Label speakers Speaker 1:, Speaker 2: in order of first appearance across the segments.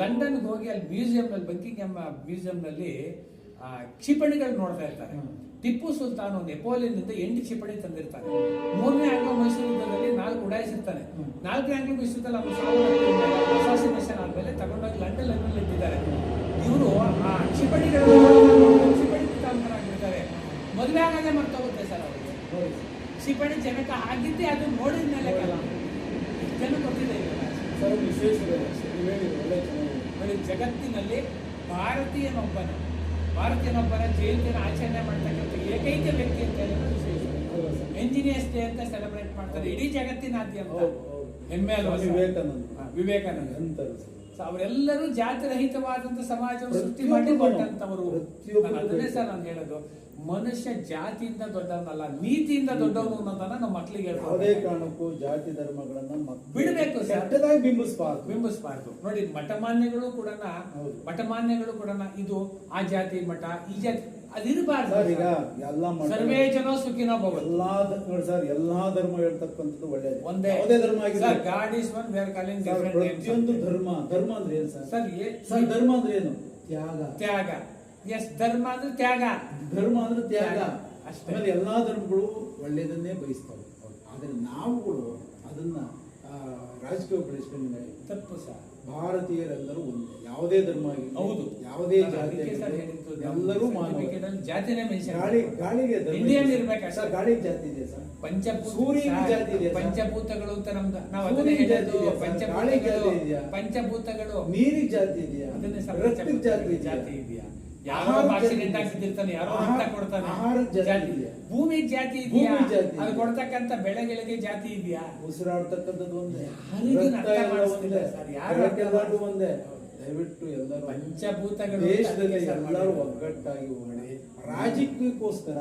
Speaker 1: ಲಂಡನ್ಗೆ ಹೋಗಿ ಅಲ್ಲಿ ಮ್ಯೂಸಿಯಂನಲ್ಲಿ, ಬಂಕಿಂಗ್ ಮ್ಯೂಸಿಯಂನಲ್ಲಿ ಕ್ಷಿಪಣಿಗಳು ನೋಡ್ತಾ ಇರ್ತಾರೆ. ಟಿಪ್ಪು ಸುಲ್ತಾನ್ ನೆಪೋಲಿಯನ್ನಿಂದ ಎಂಟು ಕ್ಷಿಪಣಿ ತಂದಿರ್ತಾರೆ ಮೂರನೇ ಆಂಗ್ಲೋ ಮೈಸೂರು ಯುದ್ಧದಲ್ಲಿ ನಾಲ್ಕು ಉಡಾಯಿಸಿರ್ತಾನೆ. ನಾಲ್ಕನೇ ಆಂಗ್ಲೋ ಮೈಸೂರು ಅವನು ಆದ್ಮೇಲೆ ತಗೊಂಡೋಗಿ ಲಂಡನ್ ಲಂಡನ್ ಇಟ್ಟಿದ್ದಾರೆ ಇವರು, ಆ ಕ್ಷಿಪಣಿಗಳ ಕ್ಷಿಪಣಿ ಆಗಿರ್ತಾರೆ ಮದುವೆ ಆಗಾಗೆ ಮರ್ತೋಗುತ್ತೆ ಸರ್ ಅವರಿಗೆ ಕ್ಷಿಪಣಿ ಜನಕ ಆಗಿದ್ದೇ ಅದು ನೋಡಿದ ಮೇಲೆ.
Speaker 2: ವಿಶ್ವೇಶ್ವರ ನೀವು ಹೇಳಿ ಒಳ್ಳೆ ಚೆನ್ನಾಗಿದೆ
Speaker 1: ಜಗತ್ತಿನಲ್ಲಿ ಭಾರತೀಯನೊಬ್ಬನ ಭಾರತೀಯನೊಬ್ಬನ ಜಯಂತಿಯನ್ನು ಆಚರಣೆ ಮಾಡ್ತಕ್ಕಂಥ ಏಕೈಕ ವ್ಯಕ್ತಿ ಅಂತ ಹೇಳಿದ್ರೆ
Speaker 2: ವಿಶೇಷ
Speaker 1: ಎಂಜಿನಿಯರ್ಸ್ ಡೇ ಅಂತ ಸೆಲೆಬ್ರೇಟ್ ಮಾಡ್ತಾರೆ ಇಡೀ ಜಗತ್ತಿನಾದ್ಯಂತ. ಹೆಮ್ಮೆ ಅಲ್ವಾ
Speaker 2: ವಿವೇಕಾನಂದ.
Speaker 1: ವಿವೇಕಾನಂದ
Speaker 2: ಅಂತ?
Speaker 1: ಸೊ ಅವರೆಲ್ಲರೂ ಜಾತಿ ರಹಿತವಾದಂತ ಸಮಾಜವನ್ನು ಸೃಷ್ಟಿ ಮಾಡಿ ಕೊಟ್ಟಂತವರು ಅದನ್ನೇ. ಸರ್ ನಾನು ಹೇಳೋದು ಮನುಷ್ಯ ಜಾತಿಯಿಂದ ದೊಡ್ಡವನಲ್ಲ ನೀತಿಯಿಂದ ದೊಡ್ಡವನು ಅನ್ನೋದನ್ನ ನಮ್ಮ ಮಕ್ಳಿಗೆ
Speaker 2: ಯಾವುದೇ
Speaker 1: ಹೇಳ್ಕೊಡ್ಬೇಕು
Speaker 2: ಕಾರಣಕ್ಕೂ ಜಾತಿ ಧರ್ಮಗಳನ್ನ
Speaker 1: ಬಿಡಬೇಕು.
Speaker 2: ಕೆಟ್ಟದಾಗಿ ಬಿಂಬಿಸಬಾರ್ದು
Speaker 1: ಬಿಂಬಿಸಬಾರ್ದು ನೋಡಿ ಮಠಮಾನ್ಯಗಳು ಕೂಡ. ಮಠಮಾನ್ಯಗಳು ಕೂಡ ಇದು ಆ ಜಾತಿ ಮಠ ಈ ಜಾತಿ
Speaker 2: ಸರ್. ಈಗ ಎಲ್ಲ
Speaker 1: ಸರ್ವೇ ಜನ ಸುಖಿನ ಭವಂತು.
Speaker 2: ಎಲ್ಲಾ ದ- ನೋಡಿ ಸರ್ ಎಲ್ಲಾ ಧರ್ಮ ಹೇಳ್ತಕ್ಕಂಥದ್ದು ಒಳ್ಳೇದು.
Speaker 1: ಒಂದೇ.
Speaker 2: ಯಾವುದೇ ಧರ್ಮ ಆಗಿದೆ
Speaker 1: sir God is one where calling
Speaker 2: sir, ಪ್ರತಿಯೊಂದು ಧರ್ಮ ಧರ್ಮ ಅಂದ್ರೆ ಏನು ಸರ್?
Speaker 1: ಸರ್ ಏ-
Speaker 2: ಸರ್ ಧರ್ಮ ಅಂದ್ರೆ ಏನು? ತ್ಯಾಗ.
Speaker 1: ತ್ಯಾಗ. ಎಸ್ ಧರ್ಮ ಅಂದ್ರೆ ತ್ಯಾಗ.
Speaker 2: ಧರ್ಮ ಅಂದ್ರೆ ತ್ಯಾಗ.
Speaker 1: ತ್ಯಾಗ. ಅಷ್ಟೇ.
Speaker 2: ಆಮೇಲೆ ಎಲ್ಲಾ ಧರ್ಮಗಳು ಒಳ್ಳೇದನ್ನೇ ಬಯಸ್ತವೆ. ಆದ್ರೆ ನಾವುಗಳು ಅದನ್ನ ರಾಜಕೀಯ ಮೇಲೆ
Speaker 1: ತಪ್ಪು ಸರ್
Speaker 2: ಭಾರತೀಯರೆಲ್ಲರೂ ಒಂದೇ. ಯಾವುದೇ ಧರ್ಮ ಆಗಿರಲಿ
Speaker 1: ಹೌದು.
Speaker 2: ಯಾವುದೇ ಜಾತಿ ಎಲ್ಲರೂ
Speaker 1: ಜಾತಿನೇ
Speaker 2: ಗಾಳಿ ಗಾಳಿಗೆ
Speaker 1: ಇಂಡಿಯನ್
Speaker 2: ಇದೆ. ಸರ್. ಗಾಳಿ ಜಾತಿ ಇದೆ ಸರ್.
Speaker 1: ಪಂಚಭೂತ
Speaker 2: ಜಾತಿ ಇದೆಯಾ
Speaker 1: ಪಂಚಭೂತಗಳು ಅಂತ ನಮ್ದು. ನಾವು ಅದನ್ನೇ ಹೇಳೋದು ಪಂಚಭೂತಗಳು ಪಂಚಭೂತಗಳು.
Speaker 2: ನೀರಿಗೆ ಜಾತಿ ಇದೆಯಾ?
Speaker 1: ಅದನ್ನೇ
Speaker 2: ಜಾತಿ
Speaker 1: ಜಾತಿ ಇದೆಯಾ? ಯಾರೋ
Speaker 2: ಜಾತಿ
Speaker 1: ಆಗ್ತಿರ್ತಾನೆ ಯಾರೋ ರಕ್ತ ಕೊಡ್ತಾನೆ.
Speaker 2: ಆಹಾರದ ಜಾತಿ ಇದೆಯಾ?
Speaker 1: ಭೂಮಿಗೆ ಜಾತಿ ಇದೆಯಾ? ಅದು? ಕೊಡ್ತಕ್ಕಂತ ಬೆಳೆಗಳಿಗೆ ಜಾತಿ ಇದೆಯಾ?
Speaker 2: ಉಸಿರಾಡ್ತಕ್ಕಂಥದ್ದು ಒಂದೇ.
Speaker 1: ಯಾರಿಗೂ
Speaker 2: ಒಂದೇ. ದಯವಿಟ್ಟು ಎಲ್ಲರೂ
Speaker 1: ಪಂಚಭೂತಗಳು
Speaker 2: ದೇಶದಲ್ಲಿ ಎಲ್ಲರೂ ಒಗ್ಗಟ್ಟಾಗಿ ಹೋಗಣೆ ರಾಜಕೀಯಕ್ಕೋಸ್ಕರ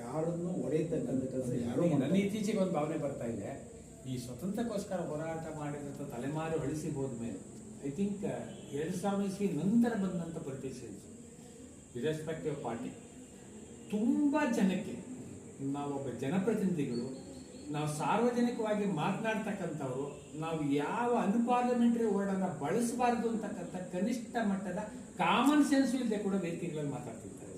Speaker 2: ಯಾರನ್ನು ಒಡೆಯತಕ್ಕಂಥ ಕೆಲಸ ಯಾರು
Speaker 1: ನನ್ನ ಇತ್ತೀಚೆಗೆ ಒಂದು ಭಾವನೆ ಬರ್ತಾ ಇದೆ. ಈ ಸ್ವತಂತ್ರಕ್ಕೋಸ್ಕರ ಹೋರಾಟ ಮಾಡಿದಂಥ ತಲೆಮಾರು ಅಳಿಸಿ ಹೋದ್ಮೇಲೆ ಐ ಥಿಂಕ್ ಎರಡು ಸಾವಿರ ನಂತರ ಬಂದಂಥ ಪೊಲಿಟಿಷಿಯನ್ಸ್ ಇರೆಸ್ಪೆಕ್ಟಿವ್ ಪಾರ್ಟಿ ತುಂಬ ಜನಕ್ಕೆ ನಾವೊಬ್ಬ ಜನಪ್ರತಿನಿಧಿಗಳು ನಾವು ಸಾರ್ವಜನಿಕವಾಗಿ ಮಾತನಾಡ್ತಕ್ಕಂಥವ್ರು ನಾವು ಯಾವ ಅನ್ಪಾರ್ಲಿಮೆಂಟರಿ ವರ್ಡನ್ನು ಬಳಸಬಾರ್ದು ಅಂತಕ್ಕಂಥ ಕನಿಷ್ಠ ಮಟ್ಟದ ಕಾಮನ್ ಸೆನ್ಸ್ ಇಲ್ಲದೆ ಕೂಡ ವೇದಿಕೆಗಳಲ್ಲಿ ಮಾತಾಡ್ತಿರ್ತಾರೆ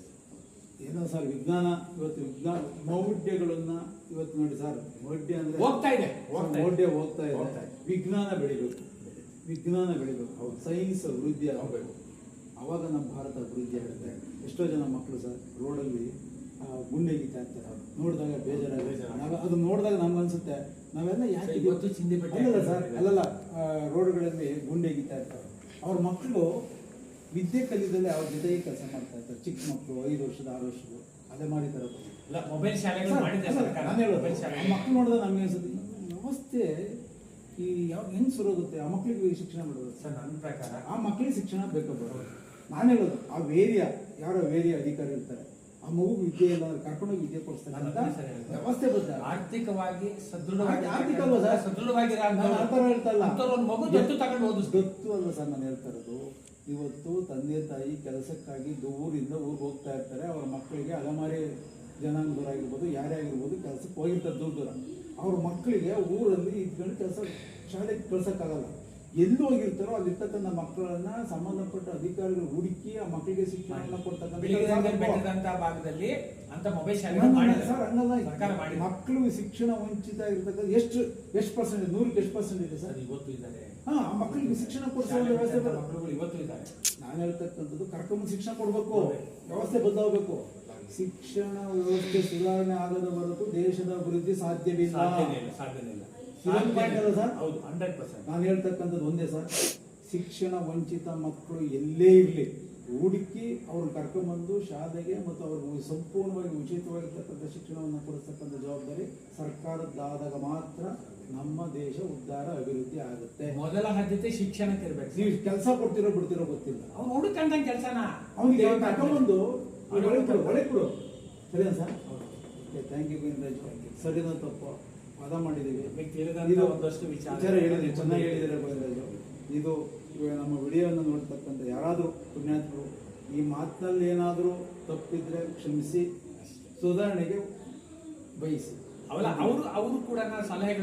Speaker 2: ಏನೋ ಸರ್ ವಿಜ್ಞಾನ ಇವತ್ತು ವಿಜ್ಞಾನ ಮೌಢ್ಯಗಳನ್ನ ಇವತ್ತು ನೋಡಿ ಸರ್ ಮೌಢ್ಯ ಅಂದ್ರೆ
Speaker 1: ಹೋಗ್ತಾ ಇದೆ.
Speaker 2: ಮೌಢ್ಯ ಹೋಗ್ತಾ
Speaker 1: ಹೋಗ್ತಾ
Speaker 2: ಇದೆ. ವಿಜ್ಞಾನ ಬೆಳಿಬೇಕು ವಿಜ್ಞಾನ ಬೆಳಿಬೇಕು. ಸೈನ್ಸ್ ವೃದ್ಧಿ ಆಗಬೇಕು ಅವಾಗ ನಮ್ಮ ಭಾರತ ಅಭಿವೃದ್ಧಿ ಆಗುತ್ತೆ. ಎಷ್ಟೋ ಜನ ಮಕ್ಕಳು ಸರ್ ರೋಡಲ್ಲಿ ಆ, ಗುಂಡೆ ಗೀತಾ ಇರ್ತಾರೆ ನೋಡಿದಾಗ ಬೇಜಾರಾಗ ಅದು ನೋಡಿದಾಗ ನಮ್ಗೆ ಅನ್ಸುತ್ತೆ ನಾವೆಲ್ಲ ಯಾಕೆ ಅಲ್ಲಲ್ಲ ಸರ್. ಅಲ್ಲಲ್ಲ ರೋಡ್ಗಳಲ್ಲಿ ಗುಂಡೆ ಗೀತಾ ಇರ್ತಾರೆ ಅವ್ರ ಮಕ್ಕಳು ವಿದ್ಯೆ ಕಲಿದಲ್ಲಿ ಅವ್ರ ಜೊತೆ ಕೆಲಸ ಮಾಡ್ತಾ ಇರ್ತಾರೆ. ಚಿಕ್ಕ ಮಕ್ಕಳು ಐದು ವರ್ಷದ ಆರು ವರ್ಷದ ಅದೇ ಮಾಡಿದ್ದಾರೆ
Speaker 1: ಮೊಬೈಲ್
Speaker 2: ಮಕ್ಕಳು ನೋಡಿದ್ರೆ ನಮ್ಗೆ ಅನ್ಸುತ್ತೆ ವ್ಯವಸ್ಥೆ ಈ ಯಾವ ಹೆಂಗ್ ಸುರೋಗುತ್ತೆ ಆ ಮಕ್ಕಳಿಗೆ ಶಿಕ್ಷಣ ಬಿಡೋದು
Speaker 1: ಸರ್ ನನ್ನ ಪ್ರಕಾರ
Speaker 2: ಆ ಮಕ್ಕಳಿಗೆ ಶಿಕ್ಷಣ ಬೇಕು ಬರೋದು? ನಾನು ಹೇಳೋದು ಆ ವೇರಿಯ ಯಾರೋ ವೇರಿಯ ಅಧಿಕಾರಿ ಇರ್ತಾರೆ ಆ ಮಗು ವಿದ್ಯೆ ಇಲ್ಲ ಕರ್ಕೊಂಡೋಗಿ ವಿದ್ಯೆ ಕೊಡಿಸ್ತಾರೆ ಅಂತ ವ್ಯವಸ್ಥೆ ಬದ್ಧ.
Speaker 1: ಆರ್ಥಿಕವಾಗಿ ಸದೃಢವಾಗಿ
Speaker 2: ಆರ್ಥಿಕ ಅಲ್ವಾ ಸರ್?
Speaker 1: ಸದೃಢವಾಗಿರೋ
Speaker 2: ನಾನು ಆ ಥರ ಹೇಳ್ತಾ
Speaker 1: ಒಂದು ಮಗು ದತ್ತು ತಗೊಂಡು
Speaker 2: ಗೊತ್ತು ಅಲ್ಲ ಸರ್ ನಾನು ಹೇಳ್ತಾ ಇರೋದು. ಇವತ್ತು ತಂದೆ ತಾಯಿ ಕೆಲಸಕ್ಕಾಗಿ ದೂರಿಂದ ಊರಿಗೆ ಹೋಗ್ತಾ ಇರ್ತಾರೆ. ಅವ್ರ ಮಕ್ಕಳಿಗೆ ಅಲಮಾರಿ ಜನಾಂಗದವರಾಗಿರ್ಬೋದು ಯಾರೇ ಆಗಿರ್ಬೋದು ಕೆಲಸಕ್ಕೆ ಹೋಗಿರ್ತಾರೆ ದೂರ ದೂರ. ಅವ್ರ ಮಕ್ಕಳಿಗೆ ಊರಲ್ಲಿ ಇದ್ಕೊಂಡು ಕೆಲಸ ಶಾಲೆಗೆ ಕಳ್ಸಕ್ಕಾಗಲ್ಲ. ಎಲ್ಲಿ ಹೋಗಿರ್ತಾರೋ ಅಲ್ಲಿರ್ತಕ್ಕಂಥ ಮಕ್ಕಳನ್ನ ಸಂಬಂಧಪಟ್ಟ ಅಧಿಕಾರಿಗಳು ಹುಡುಕಿ ಆ ಮಕ್ಕಳಿಗೆ ಶಿಕ್ಷಣ ಕೊಡ್ತಕ್ಕಂಥ
Speaker 1: ಭಾಗದಲ್ಲಿ ಅಂತ ಮೊಬೈಲ್
Speaker 2: ಸರ್ ಹಂಗಲ್ಲ. ಮಕ್ಕಳು ಶಿಕ್ಷಣ ವಂಚಿತ ಇರ್ತಕ್ಕಂಥ ಎಷ್ಟು ಎಷ್ಟು ಪರ್ಸೆಂಟ್ ನೂರಕ್ಕೆ ಎಷ್ಟು ಪರ್ಸೆಂಟ್ ಇದೆ
Speaker 1: ಸರ್? ಇವತ್ತು ಇದ್ದಾರೆ.
Speaker 2: ಹಾ ಆ ಮಕ್ಕಳಿಗೆ ಶಿಕ್ಷಣ ಕೊಡಿಸೋ ವ್ಯವಸ್ಥೆ
Speaker 1: ಮಕ್ಕಳುಗಳು ಇವತ್ತು ಇದ್ದಾರೆ.
Speaker 2: ನಾನು ಹೇಳ್ತಕ್ಕಂಥದ್ದು ಕರ್ಕೊಂಡು ಶಿಕ್ಷಣ ಕೊಡ್ಬೇಕು. ವ್ಯವಸ್ಥೆ ಬದಲಾಗಬೇಕು. ಶಿಕ್ಷಣ ವ್ಯವಸ್ಥೆ ಸುಧಾರಣೆ ಆಗದ ಹೊರತು ದೇಶದ ಅಭಿವೃದ್ಧಿ ಸಾಧ್ಯವಿಲ್ಲ.
Speaker 1: ಸಾಧ್ಯವಿಲ್ಲ ಇಲ್ಲ.
Speaker 2: ಸರ್?
Speaker 1: ಹೌದು ಹಂಡ್ರೆಡ್ ಪರ್ಸೆಂಟ್
Speaker 2: ನಾನು ಹೇಳ್ತಕ್ಕಂಥದ್ದು ಒಂದೇ ಸರ್ ಶಿಕ್ಷಣ ವಂಚಿತ ಮಕ್ಕಳು ಎಲ್ಲೇ ಇರಲಿ ಹುಡುಕಿ ಅವ್ರನ್ನ ಕರ್ಕೊಂಬಂದು ಶಾಲೆಗೆ ಮತ್ತು ಅವ್ರಿಗೆ ಸಂಪೂರ್ಣವಾಗಿ ಉಚಿತವಾಗಿರ್ತಕ್ಕಂಥ ಶಿಕ್ಷಣವನ್ನು ಕೊಡಿಸ್ತಕ್ಕಂಥ ಜವಾಬ್ದಾರಿ ಸರ್ಕಾರದ್ದಾದಾಗ ಮಾತ್ರ ನಮ್ಮ ದೇಶ ಉದ್ಧಾರ ಅಭಿವೃದ್ಧಿ ಆಗುತ್ತೆ.
Speaker 1: ಮೊದಲ ಆದ್ಯತೆ ಶಿಕ್ಷಣಕ್ಕೆ ಇರಬೇಕು
Speaker 2: ನೀವು ಕೆಲಸ ಕೊಡ್ತಿರೋ ಬಿಡ್ತಿರೋ ಗೊತ್ತಿಲ್ಲ.
Speaker 1: ಅವ್ನು ಹುಡುಕಂತ ಕೆಲಸನ.
Speaker 2: ಅವ್ನಿಗೆ ಕರ್ಕೊಂಡ್ಬಂದು
Speaker 1: ಅವ್ನಿಗೆ
Speaker 2: ಒಳಗೆ ಕೊಡು ಒಳಗೆ ಕೊಡು. ಸರಿನಾ ಸರ್?
Speaker 1: ಓಕೆ
Speaker 2: ಥ್ಯಾಂಕ್ ಯು ಸರಿನಾ ತಪ್ಪು. ಪದ ಮಾಡಿದ್ದೀವಿ. ಇದು
Speaker 1: ಒಂದಷ್ಟು ವಿಚಾರ
Speaker 2: ಹೇಳಿದ್ರಿ ಚೆನ್ನಾಗಿ ಹೇಳಿದರೆ ಗೋವಿಂದರಾಜು ಇದು ನಮ್ಮ ವಿಡಿಯೋವನ್ನು ನೋಡ್ತಕ್ಕಂಥ ಯಾರಾದರೂ ಪುಣ್ಯಾತ್ಮರು ಈ ಮಾತಿನಲ್ಲಿ ಏನಾದರೂ ತಪ್ಪಿದ್ರೆ ಕ್ಷಮಿಸಿ ಸುಧಾರಣೆಗೆ ಬಯಸಿ.
Speaker 1: ಅವಲ್ಲ ಅವರು ಅವರು ಕೂಡ ಸಲಹೆಗಳು